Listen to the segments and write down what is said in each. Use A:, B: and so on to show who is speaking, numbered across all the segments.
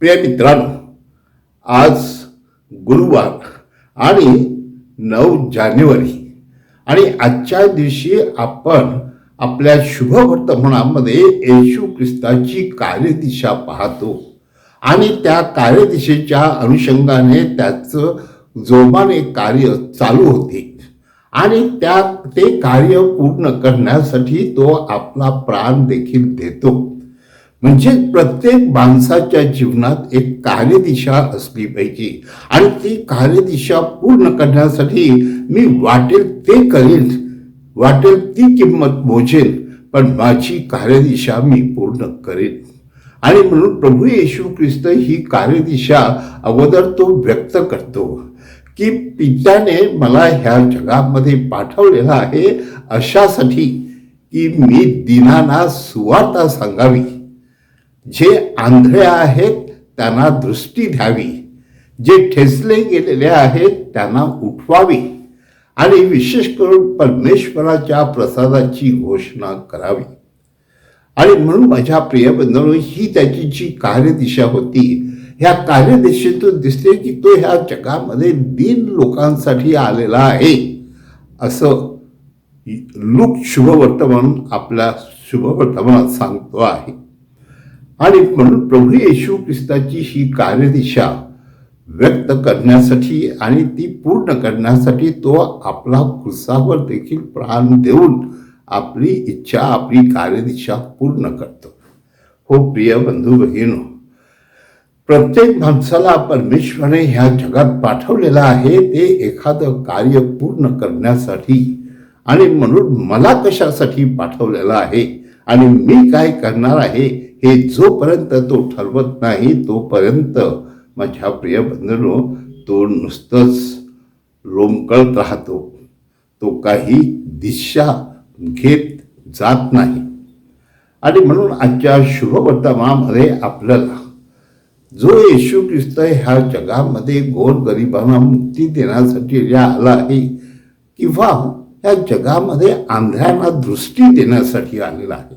A: प्रिय मित्रांनो आज गुरुवार आणि नऊ जानेवारी आणि आजच्या दिवशी आपण आपल्या शुभ वर्तमानामध्ये येशू ख्रिस्ताची कार्यदिशा पाहतो. आणि त्या कार्यदिशेच्या अनुषंगाने त्याचं जोमाने कार्य चालू होते. आणि त्या ते कार्य पूर्ण करण्यासाठी तो आपला प्राण देखील देतो. म्हणजे प्रत्येक माणसाच्या जीवनात एक कार्यदिशा असली पाहिजे. आणि ती कार्यदिशा पूर्ण करण्यासाठी मी वाटेल ते करेन वाटेल ती किंमत मोजेल पण माझी कार्यदिशा मी पूर्ण करेन. आणि म्हणून प्रभू येशू ख्रिस्त ही कार्यदिशा अगोदर तो व्यक्त करतो की पित्याने मला ह्या जगामध्ये पाठवलेला आहे अशासाठी की मी दिनाना सुवार्ता सांगावी. जे आंधळे आहेत त्यांना दृष्टी द्यावी. जे ठेचले गेलेले आहेत त्यांना उठवावी. आणि विशेष करून परमेश्वराच्या प्रसादाची घोषणा करावी. आणि म्हणून माझ्या प्रिय बंधूंनो ही त्याची जी कार्यदिशा होती ह्या कार्यदिशेतून दिसते की तो ह्या जगामध्ये दीन लोकांसाठी आलेला आहे. असं लूक शुभवर्तमान आपल्या शुभवर्तमानात सांगतो आहे. आणि म्हणून प्रभू येशू ख्रिस्ताची ही कार्यदिशा व्यक्त करण्यासाठी आणि ती पूर्ण करण्यासाठी तो आपला क्रुसावर देखील प्राण देऊन आपली इच्छा आपली कार्यदिशा पूर्ण करतो. हो प्रिय बंधू भगिनो प्रत्येक माणसाला परमेश्वराने ह्या जगात पाठवलेलं आहे ते एखादं कार्य पूर्ण करण्यासाठी आणि म्हणून मला कशासाठी पाठवलेलं आहे आणि मी काय करणार आहे हे जोपर्यंत तो ठरवत नाही तोपर्यंत माझ्या प्रिय बंधनो तो नुसतंच लोंबकळत राहतो. तो काही दिशा घेत जात नाही. आणि म्हणून आजच्या शुभवर्तमानामध्ये आपल्याला जो येशू ख्रिस्त ह्या जगामध्ये गोरगरिबांना मुक्ती देण्यासाठी आला आहे किंवा ह्या जगामध्ये आंधळ्यांना दृष्टी देण्यासाठी आलेला आहे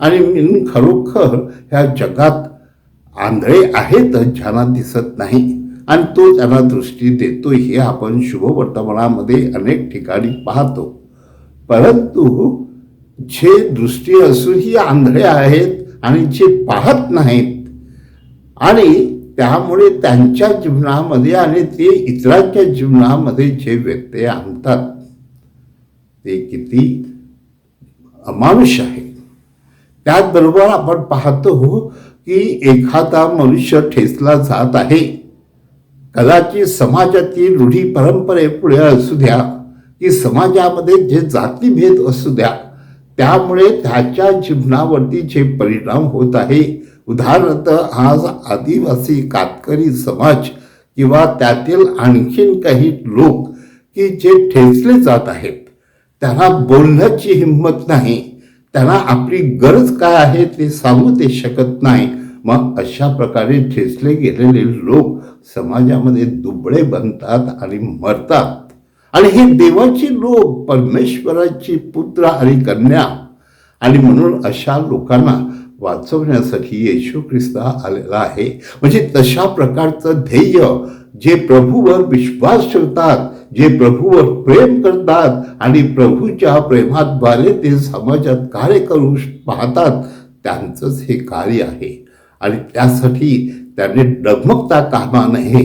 A: आणि मी खरोखर ह्या जगात आंधळे आहेतच ज्यांना दिसत नाही. आणि तो त्यांना दृष्टी देतो हे आपण शुभवर्तमानामध्ये अनेक ठिकाणी पाहतो. परंतु जे दृष्टी असूनही आंधळे आहेत आणि जे पाहत नाहीत आणि त्यामुळे त्यांच्या जीवनामध्ये आणि ते इतरांच्या जीवनामध्ये जे व्यत्यय आणतात ते किती अमानुष आहे त्याचबरोबर आपण पाहतो की एखादा मनुष्य ठेचला जात आहे. कदाचित समाजातील रूढी परंपरेपुढे असू द्या की समाजामध्ये जे जातीभेद असू द्या त्यामुळे त्याच्या जीवनावरती जे परिणाम होत आहे. उदाहरणार्थ आज आदिवासी कातकरी समाज किंवा त्यातील आणखीन काही लोक की जे ठेचले जात आहेत त्यांना बोलण्याची हिंमत नाही. त्यांना आपली गरज काय आहे ते सांगू ते शकत नाही. मग अशा प्रकारे ठेचले गेलेले लोक समाजामध्ये दुबळे बनतात आणि मरतात. आणि हे देवाची लोक परमेश्वराची पुत्र आणि कन्या आणि म्हणून अशा लोकांना वाचवण्यासाठी येशू ख्रिस्त आलेला आहे. म्हणजे तशा प्रकारचं ध्येय जे प्रभूवर विश्वास ठेवतात जे प्रभूवर प्रेम करतात आणि प्रभूच्या प्रेमाद्वारे ते समाजात कार्य करू पाहतात त्यांचंच हे कार्य आहे. आणि त्यासाठी त्याने डगमगता कामा नये.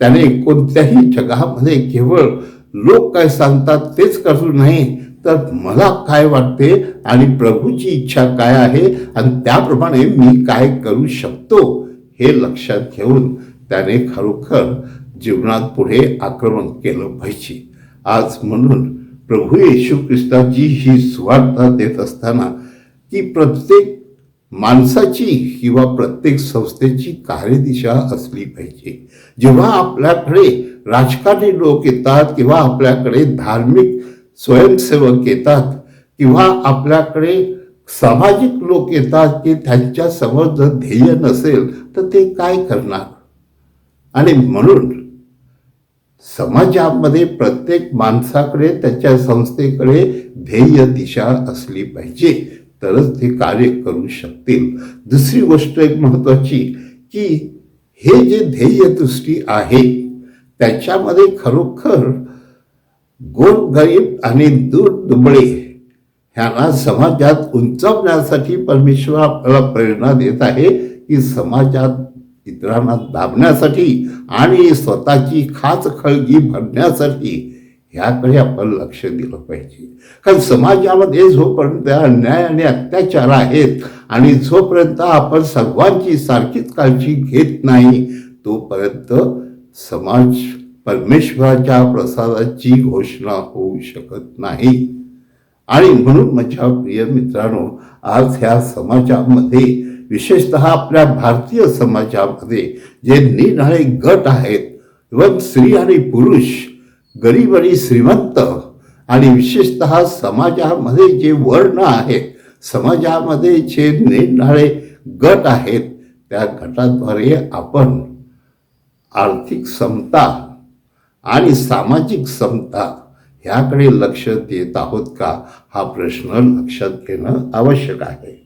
A: त्याने कोणत्याही जगामध्ये केवळ लोक काय सांगतात तेच करू नये. तर मला काय वाटते आणि प्रभूची इच्छा काय आहे आणि त्याप्रमाणे मी काय करू शकतो हे लक्षात घेऊन त्याने खरोखर जीवनात पुढे आक्रमण केलं पाहिजे. आज म्हणून प्रभू येशू ख्रिस्ताची ही सुवार्ता देत असताना की प्रत्येक माणसाची किंवा प्रत्येक संस्थेची कार्यदिशा असली पाहिजे. जेव्हा आपल्याकडे राजकारणी लोक येतात किंवा आपल्याकडे धार्मिक स्वयंसेवक येतात किंवा आपल्याकडे सामाजिक लोक येतात की त्यांच्यासमोर जर ध्येय नसेल तर ते काय करणार? आणि म्हणून समाजामध्ये प्रत्येक माणसाकडे त्याच्या संस्थेकडे ध्येय दिशा असली पाहिजे तरच ते कार्य करू शकतील. दुसरी गोष्ट एक महत्वाची की हे जे ध्येयदृष्टी आहे त्याच्यामध्ये खरोखर गोरगरीब आणि दूर दुबळे ह्यांना समाजात उंचावण्यासाठी परमेश्वर आपल्याला प्रेरणा देत आहे की समाजात इतरांना दाबण्यासाठी आणि स्वतःची खाच खळगी भरण्यासाठी ह्याकडे आपण लक्ष दिलं पाहिजे. कारण समाजामध्ये जोपर्यंत अन्याय आणि अत्याचार आहेत आणि जोपर्यंत आपण सर्वांची सारखीच काळजी घेत नाही तोपर्यंत समाज परमेश्वराच्या प्रसादाची घोषणा होऊ शकत नाही. आणि म्हणून माझ्या प्रिय मित्रांनो आज ह्या समाजामध्ये विशेषतः आपल्या भारतीय समाजामध्ये जे निरनिराळे गट आहेत इवन स्त्री आणि पुरुष गरीब आणि श्रीमंत आणि विशेषतः समाजामध्ये जे वर्ण आहेत समाजामध्ये जे निराळे गट आहेत त्या गटाद्वारे आपण आर्थिक समता आणि सामाजिक समता ह्याकडे लक्ष देत आहोत का? हा प्रश्न लक्षात घेणं आवश्यक आहे.